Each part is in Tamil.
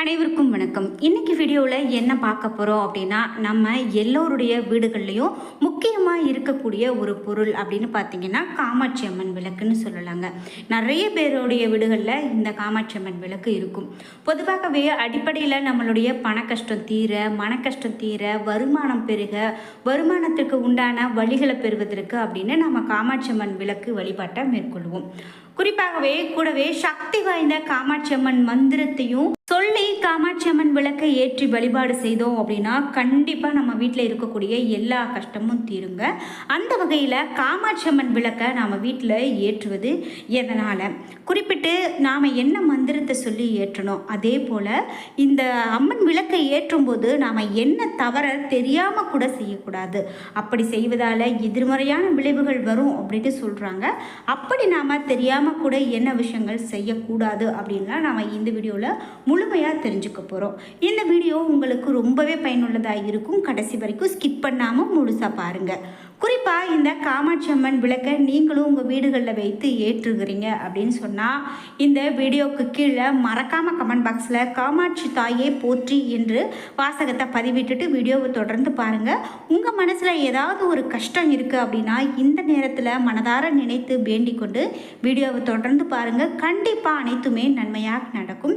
அனைவருக்கும் வணக்கம். இன்னைக்கு வீடியோவில் என்ன பார்க்க போகிறோம் அப்படின்னா நம்ம எல்லோருடைய வீடுகள்லையும் முக்கியமாக இருக்கக்கூடிய ஒரு பொருள் அப்படின்னு பார்த்தீங்கன்னா காமாட்சி அம்மன் விளக்குன்னு சொல்லலாங்க. நிறைய பேருடைய வீடுகளில் இந்த காமாட்சி அம்மன் விளக்கு இருக்கும். பொதுவாகவே அடிப்படையில் நம்மளுடைய பண கஷ்டம் தீர மன கஷ்டம் தீர வருமானம் பெருக வருமானத்திற்கு உண்டான வழிகளை பெறுவதற்கு அப்படின்னு நம்ம காமாட்சி அம்மன் விளக்கு வழிபாட்டை மேற்கொள்வோம். குறிப்பாகவே கூடவே சக்தி வாய்ந்த காமாட்சி அம்மன் மந்திரத்தையும் காமாட்சி அம்மன் விளக்கை ஏற்றி வழிபாடு செய்தோம் அப்படின்னா கண்டிப்பாக நம்ம வீட்டில் இருக்கக்கூடிய எல்லா கஷ்டமும் தீருங்க. அந்த வகையில் காமாட்சி அம்மன் விளக்கை நாம் வீட்டில் ஏற்றுவது எதனால்? குறிப்பிட்டு நாம் என்ன மந்திரத்தை சொல்லி ஏற்றணும்? அதே போல் இந்த அம்மன் விளக்கை ஏற்றும் போது நாம் என்ன தவற தெரியாமல் கூட செய்யக்கூடாது. அப்படி செய்வதால் எதிர்மறையான விளைவுகள் வரும் அப்படின்ட்டு சொல்கிறாங்க அப்படி நாம் தெரியாமல் கூட என்ன விஷயங்கள் செய்யக்கூடாது அப்படின்லாம் நாம் இந்த வீடியோவில் முழுமையாக தெரிஞ்சுக்க போகிறோம் இந்த வீடியோ உங்களுக்கு ரொம்பவே பயனுள்ளதாக இருக்கும். கடைசி வரைக்கும் ஸ்கிப் பண்ணாமல் முழுசாக பாருங்கள் குறிப்பாக இந்த காமாட்சி அம்மன் விளக்கை நீங்களும் உங்கள் வீடுகளில் வைத்து ஏற்றுகிறீங்க அப்படின்னு சொன்னால் இந்த வீடியோவுக்கு கீழே மறக்காமல் கமெண்ட் பாக்ஸில் காமாட்சி தாயே போற்றி என்று வாசகத்தை பதிவிட்டுட்டு வீடியோவை தொடர்ந்து பாருங்கள் உங்கள் மனசில் ஏதாவது ஒரு கஷ்டம் இருக்குது அப்படின்னா இந்த நேரத்தில் மனதார நினைத்து வேண்டிக் கொண்டு வீடியோவை தொடர்ந்து பாருங்கள் கண்டிப்பாக அனைத்துமே நன்மையாக நடக்கும்.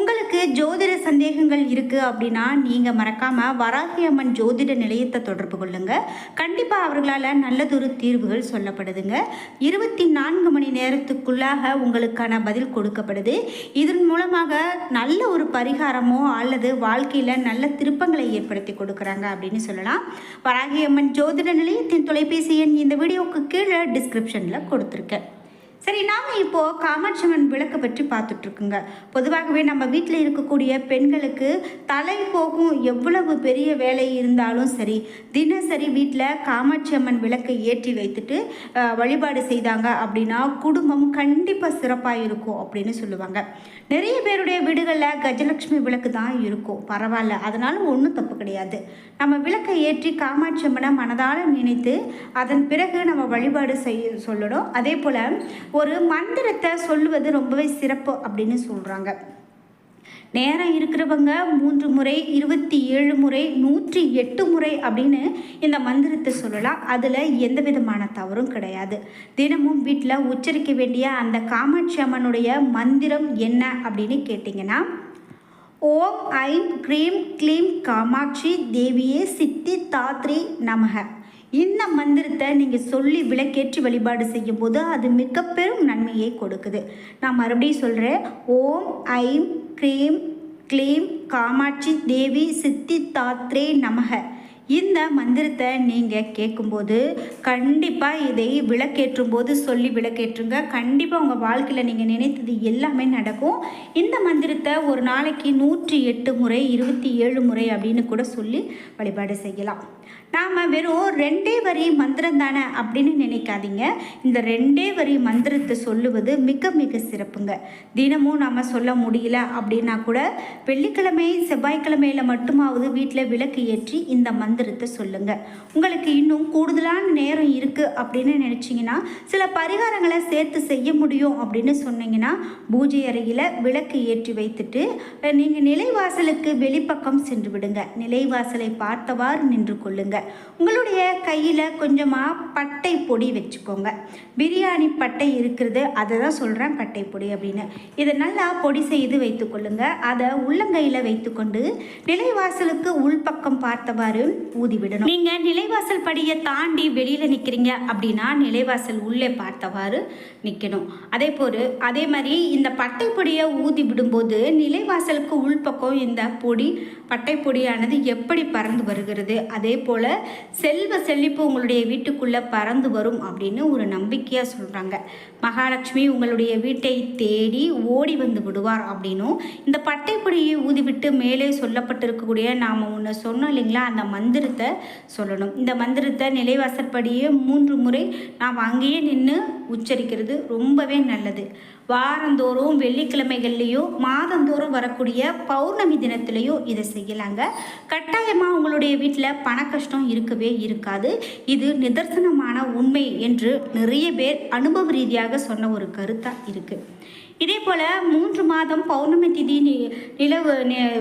உங்களுக்கு ஜோதிட சந்தேகங்கள் இருக்குது அப்படின்னா நீங்கள் மறக்காமல் வராகி அம்மன் ஜோதிட நிலையத்தை தொடர்பு கொள்ளுங்க. கண்டிப்பாக அவர்களால் நல்லதொரு தீர்வுகள் சொல்லப்படுதுங்க. இருபத்தி நான்கு மணி நேரத்துக்குள்ளாக உங்களுக்கான பதில் கொடுக்கப்படுது. இதன் மூலமாக நல்ல ஒரு பரிகாரமோ அல்லது வாழ்க்கையில் நல்ல திருப்பங்களை ஏற்படுத்தி கொடுக்குறாங்க அப்படின்னு சொல்லலாம். வராகி அம்மன் ஜோதிட நிலையத்தின் தொலைபேசி எண் இந்த வீடியோவுக்கு கீழே டிஸ்கிரிப்ஷனில் கொடுத்துருக்கேன். சரி நாம் இப்போது காமாட்சி அம்மன் விளக்கை பற்றி பார்த்துட்ருக்குங்க. பொதுவாகவே நம்ம வீட்டில் இருக்கக்கூடிய பெண்களுக்கு தலை போகும் எவ்வளவு பெரிய வேலை இருந்தாலும் சரி தினசரி வீட்டில் காமாட்சி அம்மன் விளக்கை ஏற்றி வைத்துட்டு வழிபாடு செய்தாங்க அப்படின்னா குடும்பம் கண்டிப்பாக சிறப்பாக இருக்கும் அப்படின்னு சொல்லுவாங்க. நிறைய பேருடைய வீடுகளில் கஜலட்சுமி விளக்கு தான் இருக்கும். பரவாயில்ல அதனால ஒன்றும் தப்பு கிடையாது. நம்ம விளக்கை ஏற்றி காமாட்சி அம்மனை மனதால் நினைத்து அதன் பிறகு நம்ம வழிபாடு செய்ய சொல்லணும். அதே போல் ஒரு மந்திரத்தை சொல்லுவது ரொம்பவே சிறப்பு அப்படின்னு சொல்கிறாங்க நேரம் இருக்கிறவங்க மூன்று முறை இருபத்தி ஏழு முறை நூற்றி எட்டு முறை அப்படின்னு இந்த மந்திரத்தை சொல்லலாம். அதில் எந்த விதமான தவறும் கிடையாது. தினமும் வீட்டில் உச்சரிக்க வேண்டிய அந்த காமாட்சி அம்மனுடைய மந்திரம் என்ன அப்படின்னு கேட்டிங்கன்னா ஓம் ஐம் க்ரீம் க்ளீம் காமாட்சி தேவியே சித்தி தாத்ரி நமக. இந்த மந்திரத்தை நீங்கள் சொல்லி விளக்கேற்றி வழிபாடு செய்யும்போது அது மிக பெரும் நன்மையை கொடுக்குது. நான் மறுபடியும் சொல்கிறேன் ஓம் ஐம் க்ரீம் க்ளீம் காமாட்சி தேவி சித்தி தாத்ரே நமக. இந்த மந்திரத்தை நீங்கள் கேட்கும்போது கண்டிப்பாக இதை விளக்கேற்றும் போது சொல்லி விளக்கேற்றுங்க. கண்டிப்பாக உங்கள் வாழ்க்கையில் நீங்கள் நினைத்தது எல்லாமே நடக்கும். இந்த மந்திரத்தை ஒரு நாளைக்கு நூற்றி எட்டு முறை இருபத்தி ஏழு முறை அப்படின்னு கூட சொல்லி வழிபாடு செய்யலாம். நாம் வெறும் ரெண்டே வரி மந்திரம் தானே அப்படின்னு நினைக்காதீங்க. இந்த ரெண்டே வரி மந்திரத்தை சொல்லுவது மிக மிக சிறப்புங்க. தினமும் நாம் சொல்ல முடியல அப்படின்னா கூட வெள்ளிக்கிழமை செவ்வாய்க்கிழமையில் மட்டுமாவது வீட்டில் விளக்கு ஏற்றி இந்த பரிந்துரைத்து சொல்லுங்க. உங்களுக்கு இன்னும் கூடுதலான நேரம் இருக்குது அப்படின்னு நினச்சிங்கன்னா சில பரிகாரங்களை சேர்த்து செய்ய முடியும் அப்படின்னு சொன்னீங்கன்னா பூஜை அறையில் விளக்கு ஏற்றி வைத்துட்டு நீங்கள் நிலைவாசலுக்கு வெளிப்பக்கம் சென்று விடுங்க. நிலைவாசலை பார்த்தவாறு நின்று கொள்ளுங்க. உங்களுடைய கையில் கொஞ்சமாக பட்டை பொடி வச்சுக்கோங்க. பிரியாணி பட்டை இருக்கிறது அதை தான் சொல்கிறேன் பட்டை பொடி அப்படின்னு. இதை நல்லா பொடி செய்து வைத்துக்கொள்ளுங்க அதை உள்ளங்கையில் வைத்துக்கொண்டு நிலைவாசலுக்கு உள்பக்கம் பார்த்தவாறு ஊதிவிடணும் நீங்கள் நிலைவாசல் படியை தாண்டி வெளியில் நிற்கிறீங்க அப்படின்னா நிலைவாசல் உள்ளே பார்த்தவாறு நிற்கணும் அதே போல் அதே மாதிரி இந்த பட்டை பொடியை ஊதி விடும்போது நிலைவாசலுக்கு உள்பக்கம் இந்த பொடி பட்டை பொடியானது எப்படி பறந்து வருகிறது? அதே போல் செல்வ செழிப்பு உங்களுடைய வீட்டுக்குள்ளே பறந்து வரும் அப்படின்னு ஒரு நம்பிக்கையாக சொல்கிறாங்க மகாலட்சுமி உங்களுடைய வீட்டை தேடி ஓடி வந்து விடுவார் அப்படின்னும். இந்த பட்டை பொடியை ஊதிவிட்டு மேலே சொல்லப்பட்டிருக்கக்கூடிய நாம் ஒன்று சொன்னோம் இல்லைங்களா? அந்த மந்திர மந்திரத்தை சொல்லணும். இந்த மந்திரத்தை நிலைவாசற்படியே மூன்று முறை நாம் அங்கேயே நின்று உச்சரிக்கிறது ரொம்பவே நல்லது. வாரந்தோறும் வெள்ளிக்கிழமைகள்லேயோ மாதந்தோறும் வரக்கூடிய பௌர்ணமி தினத்துலேயோ இதை செய்யலாங்க. கட்டாயமாக உங்களுடைய வீட்டில் பண கஷ்டம் இருக்கவே இருக்காது. இது நிதர்சனமான உண்மை என்று நிறைய பேர் அனுபவ ரீதியாக சொன்ன ஒரு கருத்தாக இருக்குது இதே போல் மூன்று மாதம் பௌர்ணமி திதி நி- நிலவு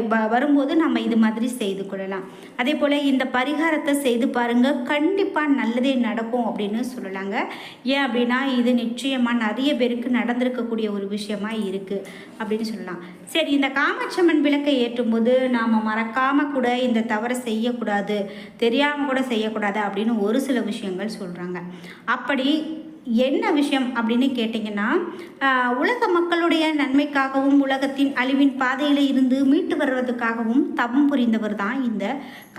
வ- வரும்போது நம்ம இது மாதிரி செய்து கொள்ளலாம். அதே போல் இந்த பரிகாரத்தை செய்து பாருங்கள் கண்டிப்பாக நல்லதே நடக்கும் அப்படின்னு சொல்லலாங்க. ஏன் அப்படின்னா இது நிச்சயமாக நிறைய பேருக்கு நடந்திருக்கக்கூடிய ஒரு விஷயமா இருக்குது அப்படின்னு சொல்லலாம். சரி இந்த காமாட்சம்மன் விளக்கை ஏற்றும்போது நாம் மறக்காமல் கூட இந்த தவறை செய்யக்கூடாது தெரியாமல் கூட செய்யக்கூடாது அப்படின்னு ஒரு சில விஷயங்கள் சொல்கிறாங்க அப்படி என்ன விஷயம் அப்படின்னு கேட்டிங்கன்னா உலக மக்களுடைய நன்மைக்காகவும் உலகத்தின் அழிவின் பாதையில் இருந்து மீட்டு வர்றதுக்காகவும் தவம் புரிந்தவர் தான் இந்த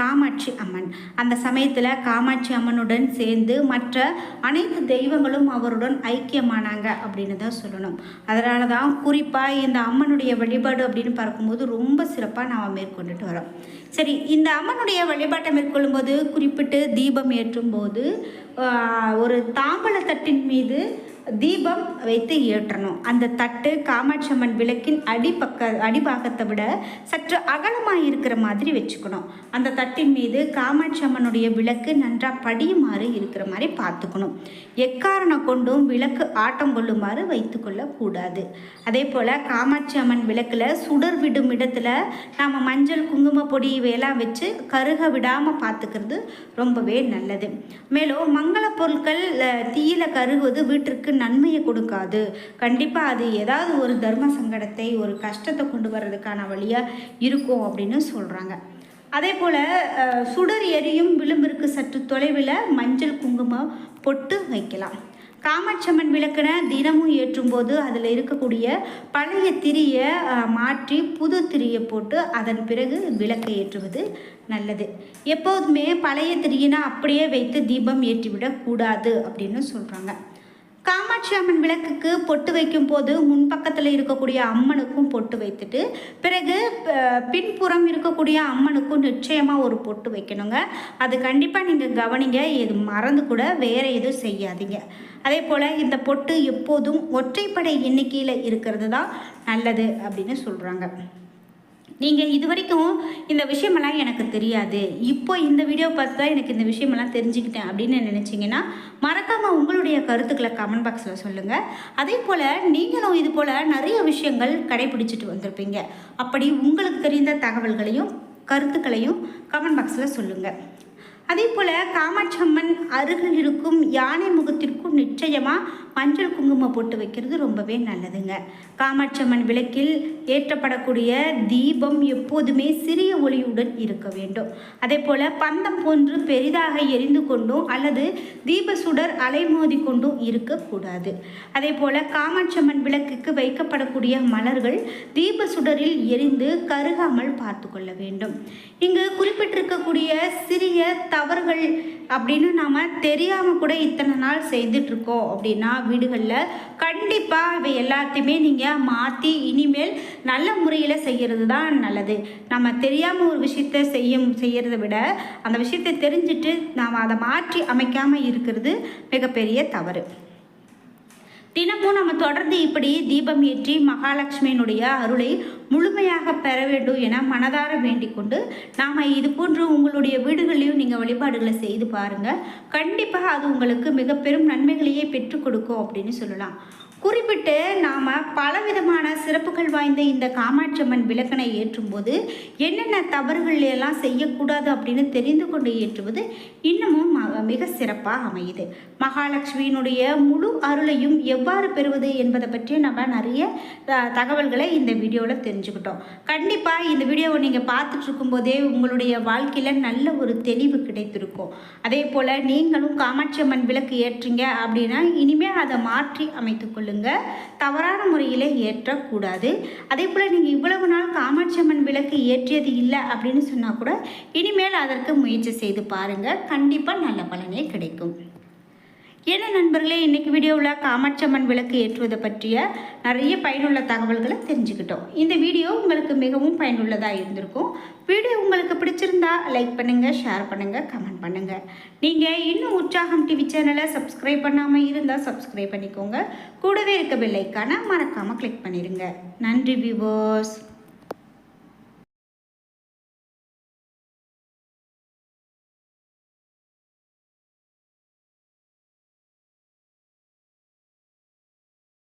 காமாட்சி அம்மன். அந்த சமயத்தில் காமாட்சி அம்மனுடன் சேர்ந்து மற்ற அனைத்து தெய்வங்களும் அவருடன் ஐக்கியமானாங்க அப்படின்னு தான் சொல்லணும். அதனால தான் குறிப்பாக இந்த அம்மனுடைய வழிபாடு அப்படின்னு பார்க்கும்போது ரொம்ப சிறப்பாக நாம் மேற்கொண்டுட்டு வரோம். சரி இந்த அம்மனுடைய வழிபாட்டை மேற்கொள்ளும்போது குறிப்பிட்டு தீபம் ஏற்றும் போது ஒரு தாம்பழ தட்டின் மீது தீபம் வைத்து ஏற்றணும். அந்த தட்டு காமாட்சி அம்மன் விளக்கின் அடிப்பக்க அடிபாகத்தை விட சற்று அகலமாக இருக்கிற மாதிரி வச்சுக்கணும். அந்த தட்டின் மீது காமாட்சி அம்மனுடைய விளக்கு நன்றாக படியுமாறு இருக்கிற மாதிரி பார்த்துக்கணும். எக்காரணம் கொண்டும் விளக்கு ஆட்டம் கொள்ளுமாறு வைத்துக்கொள்ளக்கூடாது அதே போல் காமாட்சி அம்மன் விளக்கில் சுடர் விடும் இடத்துல நாம் மஞ்சள் குங்கும பொடி இவையெல்லாம் வச்சு கருக விடாமல் பார்த்துக்கிறது ரொம்பவே நல்லது. மேலும் மங்கள பொருட்கள் தீயில கருகுவது வீட்டிற்கு நன்மையை கொடுக்காது. கண்டிப்பாக அது ஏதாவது ஒரு தர்ம சங்கடத்தை ஒரு கஷ்டத்தை கொண்டு வர்றதுக்கான வழியாக இருக்கும் அப்படின்னு சொல்கிறாங்க அதே போல் சுடர் எரியும் விளிம்பிற்கு சற்று தொலைவில் மஞ்சள் குங்குமம் பொட்டு வைக்கலாம். காமாட்சம்மன் விளக்கின தினமும் ஏற்றும்போது அதில் இருக்கக்கூடிய பழைய திரியை மாற்றி புது திரியை போட்டு அதன் பிறகு விளக்கை ஏற்றுவது நல்லது. எப்போதுமே பழைய திரியினை அப்படியே வைத்து தீபம் ஏற்றிவிடக்கூடாது அப்படின்னு சொல்கிறாங்க காமாட்சி அம்மன் விளக்குக்கு பொட்டு வைக்கும் போது முன்பக்கத்தில் இருக்கக்கூடிய அம்மனுக்கும் பொட்டு வைத்துட்டு பிறகு பின்புறம் இருக்கக்கூடிய அம்மனுக்கும் நிச்சயமாக ஒரு பொட்டு வைக்கணுங்க. அது கண்டிப்பாக நீங்கள் கவனிங்க இது மறந்து கூட வேறு எதுவும் செய்யாதீங்க. அதே போல் இந்த பொட்டு எப்போதும் ஒற்றைப்படை எண்ணிக்கையில் இருக்கிறது தான் நல்லது அப்படின்னு சொல்கிறாங்க நீங்கள் இது வரைக்கும் இந்த விஷயமெல்லாம் எனக்கு தெரியாது. இப்போ இந்த வீடியோ பார்த்து தான் எனக்கு இந்த விஷயமெல்லாம் தெரிஞ்சுக்கிட்டேன் அப்படின்னு நினச்சிங்கன்னா மறக்காமல் உங்களுடைய கருத்துக்களை கமெண்ட் பாக்ஸில் சொல்லுங்கள் அதே போல் நீங்களும் இது போல் நிறைய விஷயங்கள் கடைபிடிச்சிட்டு வந்திருப்பீங்க. அப்படி உங்களுக்கு தெரிந்த தகவல்களையும் கருத்துக்களையும் கமெண்ட் பாக்ஸில் சொல்லுங்கள் அதே போல் காமாட்சம்மன் அருகில் இருக்கும் யானை முகத்திற்கும் நிச்சயமாக மஞ்சள் குங்குமம் போட்டு வைக்கிறது ரொம்பவே நல்லதுங்க. காமாட்சம்மன் விளக்கில் ஏற்றப்படக்கூடிய தீபம் எப்போதுமே சிறிய ஒளியுடன் இருக்க வேண்டும். அதே போல் பந்தம் போன்று பெரிதாக எரிந்து கொண்டும் அல்லது தீப சுடர் அலைமோதி கொண்டும் இருக்கக்கூடாது. அதே போல் காமாட்சம்மன் விளக்குக்கு வைக்கப்படக்கூடிய மலர்கள் தீப சுடரில் எரிந்து கருகாமல் பார்த்து கொள்ள வேண்டும். இங்கு குறிப்பிட்டிருக்கக்கூடிய சிறிய தவறுகள் அப்படின்னு நாம் தெரியாமல் கூட இத்தனை நாள் செய்துட்ருக்கோம் அப்படின்னா வீடுகளில் கண்டிப்பாக இவை எல்லாத்தையுமே நீங்கள் மாற்றி இனிமேல் நல்ல முறையில் செய்கிறது தான் நல்லது. நம்ம தெரியாமல் ஒரு விஷயத்த செய்யும் செய்கிறத விட அந்த விஷயத்தை தெரிஞ்சுட்டு நாம் அதை மாற்றி அமைக்காமல் இருக்கிறது மிகப்பெரிய தவறு. தினமும் நம்ம தொடர்ந்து இப்படி தீபம் ஏற்றி மகாலட்சுமியினுடைய அருளை முழுமையாக பெற வேண்டும் என மனதார வேண்டிக் கொண்டு நாம் இது போன்று உங்களுடைய வீடுகளையும் நீங்கள் வழிபாடுகளை செய்து பாருங்கள் கண்டிப்பாக அது உங்களுக்கு மிக பெரும் நன்மைகளையே பெற்றுக் கொடுக்கும் அப்படின்னு சொல்லலாம். குறிப்பிட்டு நாம் பலவிதமான சிறப்புகள் வாய்ந்த இந்த காமாட்சம்மன் விளக்கனை ஏற்றும்போது என்னென்ன தவறுகள் எல்லாம் செய்யக்கூடாது அப்படின்னு தெரிந்து கொண்டு ஏற்றுவது இன்னமும் ம- மிக சிறப்பாக அமையுது. மகாலட்சுமியினுடைய முழு அருளையும் எவ்வாறு பெறுவது என்பதை பற்றி நம்ம நிறைய தகவல்களை இந்த வீடியோவில் தெரிஞ்சுக்கிட்டோம். கண்டிப்பாக இந்த வீடியோவை நீங்கள் பார்த்துட்டு இருக்கும்போதே உங்களுடைய வாழ்க்கையில் நல்ல ஒரு தெளிவு கிடைத்திருக்கும். அதே போல் நீங்களும் காமாட்சி அம்மன் விளக்கு ஏற்றுங்க அப்படின்னா இனிமேல் அதை மாற்றி அமைத்துக் கொள்ளுங்க தவறான முறையில் ஏற்றக்கூடாது. அதே போல் நீங்கள் இவ்வளவு நாள் காமாட்சி அம்மன் விளக்கு ஏற்றியது இல்லை அப்படின்னு சொன்னால் கூட இனிமேல் அதற்கு முயற்சி செய்து பாருங்கள் கண்டிப்பாக நல்ல பலனே கிடைக்கும். என்ன நண்பர்களே இன்றைக்கி வீடியோவில் காமாட்சம்மன் விளக்கு ஏற்றுவதை பற்றிய நிறைய பயனுள்ள தகவல்களை தெரிஞ்சுக்கிட்டோம். இந்த வீடியோ உங்களுக்கு மிகவும் பயனுள்ளதாக இருந்திருக்கும். வீடியோ உங்களுக்கு பிடிச்சிருந்தா லைக் பண்ணுங்கள் ஷேர் பண்ணுங்கள் கமெண்ட் பண்ணுங்கள் நீங்கள் இன்னும் உற்சாகம் டிவி சேனலை சப்ஸ்கிரைப் பண்ணாமல் இருந்தால் சப்ஸ்கிரைப் பண்ணிக்கோங்க. கூடவே இருக்க பெல்லைக்கான மறக்காமல் கிளிக் பண்ணிடுங்க நன்றி வியூவர்ஸ்